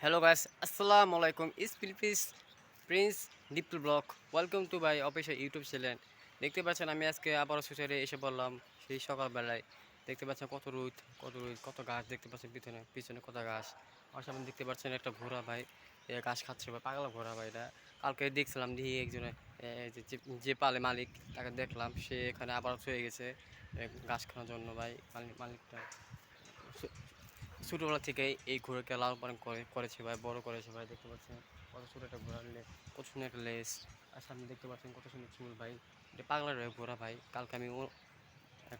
Hello guys আসসালামু আলাইকুম is Philips prince Dipal blog welcome to by official YouTube channel দেখতে পাচ্ছেন, আমি আজকে আবারও সুচারে এসে বললাম সেই সকালবেলায়। দেখতে পাচ্ছেন কত রোদ কত রোদ, কত গাছ দেখতে পাচ্ছেন পিছনে পিছনে কত গাছ। আর সামনে দেখতে পাচ্ছেন একটা ঘোড়া ভাই গাছ খাচ্ছে ভাই, পাগলা ঘোড়া ভাই এটা। কালকে দেখছিলাম দিয়ে একজনে যে- পালে মালিক, তাকে দেখলাম, সে এখানে আবার চলে গেছে গাছ খাওয়ার জন্য ভাই, মালিক মালিকটা। ছোটোবেলা থেকেই এই ঘোড়াকে লালন পালন করে, করেছে ভাই, বড় করেছে ভাই, দেখতে পাচ্ছেন কত ছোটো একটা ঘোড়ার লে, কত সুন্দর একটা লেস আর সামনে দেখতে পাচ্ছেন কত সুন্দর চুল ভাই, এটা পাগলার হয়ে ঘোড়া ভাই, কালকে আমি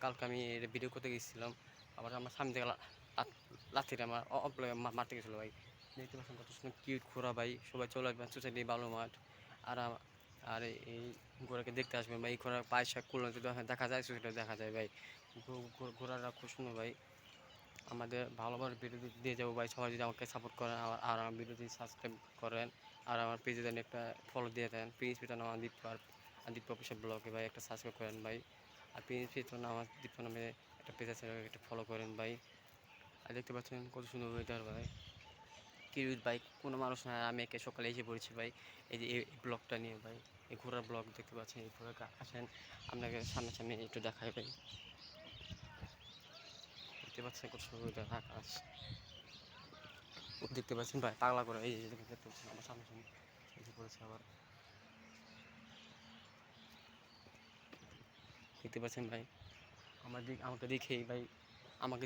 কালকে আমি এটা ভিডিও করতে গেছিলাম আবার আমার সামনে থেকে লা- লা- আমার মারতে গেছিল ভাই, দেখতে পাচ্ছেন কত সুন্দর কিউট ঘোড়া ভাই, সবাই চলে আসবেন সোসাইটি বালু মাঠ আর আর এই- ঘোড়াকে দেখতে আসবেন ভাই, এই ঘোড়ার পায়ের শাক করলে দেখা যায় সোসাইটি দেখা যায় ভাই ঘোড়াটা খুব সুন্দর ভাই আমাদের ভালোভাবে ভিডিও দিয়ে যাব ভাই। সবাই যদি আমাকে সাপোর্ট করেন আর- আমার ভিডিও যদি সাবস্ক্রাইব করেন, আর আমার পেজে দেন একটা ফলো দিয়ে দেন প্রিন্স পিতা নাম দীপ্ত আর দীপ্ত অফিসিয়াল ব্লগে ভাই একটা সাবস্ক্রাইব করেন ভাই। আর প্রিন্স পিতা নাম দীপ্ত নামে একটা পেজ আছে একটা ফলো করেন ভাই। আর দেখতে পাচ্ছেন কত সুন্দর ওয়েদার ভাই। কিউট ভাই, কোনো মানুষ না, আমি একে সকালে এসে পড়েছি ভাই। এই যে এই ব্লগটা নিয়ে ভাই, এই ঘোড়ার ব্লগ দেখতে পাচ্ছেন, এই ঘোড়াকে আসেন, আপনাকে সামনে সামনে একটু দেখাই ভাই। দেখতে পাচ্ছেন কত সুন্দর আকাশ দেখতে পাচ্ছেন ভাই, পাগলা করে, এই দেখতে দেখতে পাচ্ছেন আমার সামনে সামনে। পড়েছে আবার। দেখতে পাচ্ছেন ভাই, আমার দিক, আমাকে দেখেই ভাই, আমাকে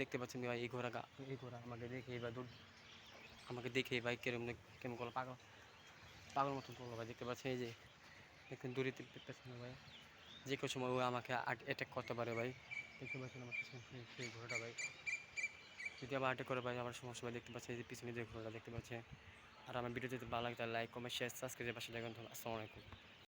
দেখতে পাচ্ছেন ভাই, এই ঘোড়া গা, এই ঘোড়া, আমাকে দেখেই ভাই দূর আমাকে দেখেই ভাই কেরম কেমন করল পাগল পাগল মতন করল ভাই, দেখতে পাচ্ছেন এই যে দেখুন দূরে দেখতেছেন ভাই। যে কোনো সময় ও আমাকে অ্যাটাক করতে পারে ভাই। দেখতে পাচ্ছেন আমার পিছনে সেই- ঘোড়াটা ভাই। যদি আবার অ্যাটাক করে ভাই আমার সমস্যা ভাই দেখতে পাচ্ছি যে পিছনে যে ঘোড়াটা দেখতে পাচ্ছেন। আর আমার ভিডিও যদি ভালো লাগে তাহলে লাইক কমেন্ট শেয়ার সাবস্ক্রাইব পাশে দেখুন আসসালামু আলাইকুম।